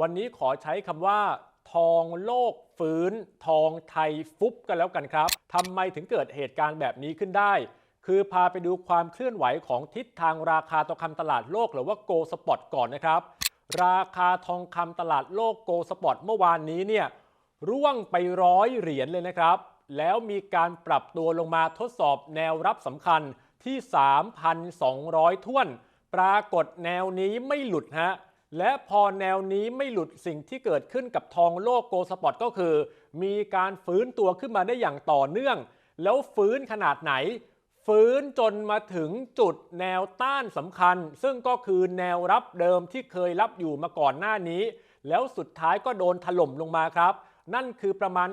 วันนี้ขอใช้คำว่า ทองโลกฟื้น ทองไทยฟุบกันแล้วกันครับทำไมถึงเกิดเหตุการณ์แบบนี้ขึ้นได้ คือพาไปดูความเคลื่อนไหวของทิศทางราคาทองคำตลาดโลกหรือว่าโกลสปอตก่อนนะครับ ราคาทองคำตลาดโลกโกลสปอตเมื่อวานนี้เนี่ยร่วงไปร้อยเหรียญเลยนะครับ แล้วมีการปรับตัวลงมาทดสอบแนวรับสำคัญที่ 3,200 ท่วน ปรากฏแนวนี้ไม่หลุดฮะ และพอแนวนี้ไม่หลุดสิ่งที่เกิดขึ้นกับทองโลกโกลสปอตก็คือ มีการฟื้นตัวขึ้นมาได้อย่างต่อเนื่อง แล้วฟื้นขนาดไหน ฟื้นจนมาถึงจุดแนวต้านสำคัญ ซึ่งก็คือแนวรับเดิมที่เคยรับอยู่มาก่อนหน้านี้ แล้วสุดท้ายก็โดนถล่มลงมาครับ นั่นคือประมาณ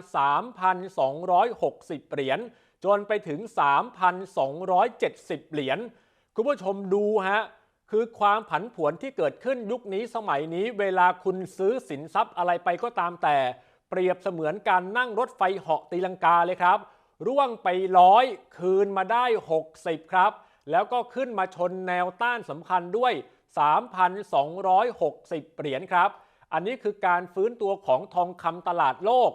3,260 เหรียญจนไปถึง 3,270 เหรียญคุณผู้ชมดูฮะ คือความผันผวนที่เกิดขึ้นยุคนี้สมัยนี้ เวลาคุณซื้อสินทรัพย์อะไรไปก็ตามแต่ เปรียบเสมือนการนั่งรถไฟเหาะตีลังกาเลยครับ ร่วงไปร้อยคืนมาได้ 60 ครับ แล้วก็ขึ้นมาชนแนวต้านสำคัญด้วย 3,260 เหรียญครับ อันนี้คือการฟื้นตัวของทองคำตลาดโลก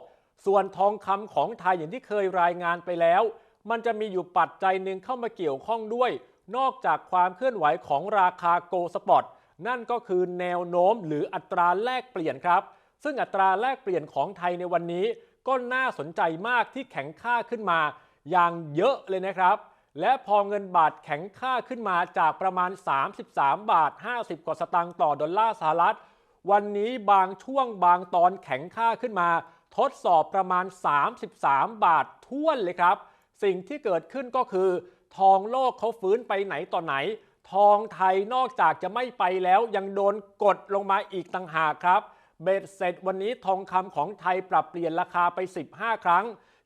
ส่วนทองคำของไทยอย่างที่เคยรายงานไปแล้ว มันจะมีอยู่ปัจจัยหนึ่งเข้ามาเกี่ยวข้องด้วย นอกจากความเคลื่อนไหวของราคาโกลสปอตนั่นก็คือแนวโน้มหรืออัตราแลกเปลี่ยนครับ ซึ่งอัตราแลกเปลี่ยนของไทยในวันนี้ ก็น่าสนใจมากที่แข็งค่าขึ้นมา อย่างเยอะเลยนะครับ และพอเงินบาทแข็งค่าขึ้นมาจากประมาณ 33 บาท 50 กว่าสตางค์ต่อดอลลาร์สหรัฐ วันนี้บางช่วงบางตอนแข็งค่าขึ้นมา ทดสอบประมาณ 33 บาทท้วนเลยครับ สิ่งที่เกิดขึ้นก็คือ ทองโลกเขาฟื้นไปไหนต่อไหน ทองไทยนอกจากจะไม่ไปแล้วยังโดนกดลงมาอีกต่างหากครับ เบ็ดเสร็จวันนี้ทองคำของไทยปรับเปลี่ยนราคาไป 15 ครั้ง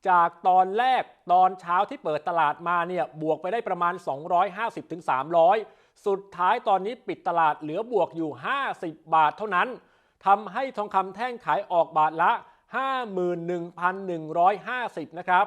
จากตอนแรกตอนเช้าที่เปิดตลาดมาเนี่ยบวกไปได้ประมาณ 250-300 สุดท้ายตอนนี้ปิดตลาดเหลือบวกอยู่ 50 บาทเท่านั้นทำให้ทองคำแท่งขายออกบาทละ 51,150 นะครับ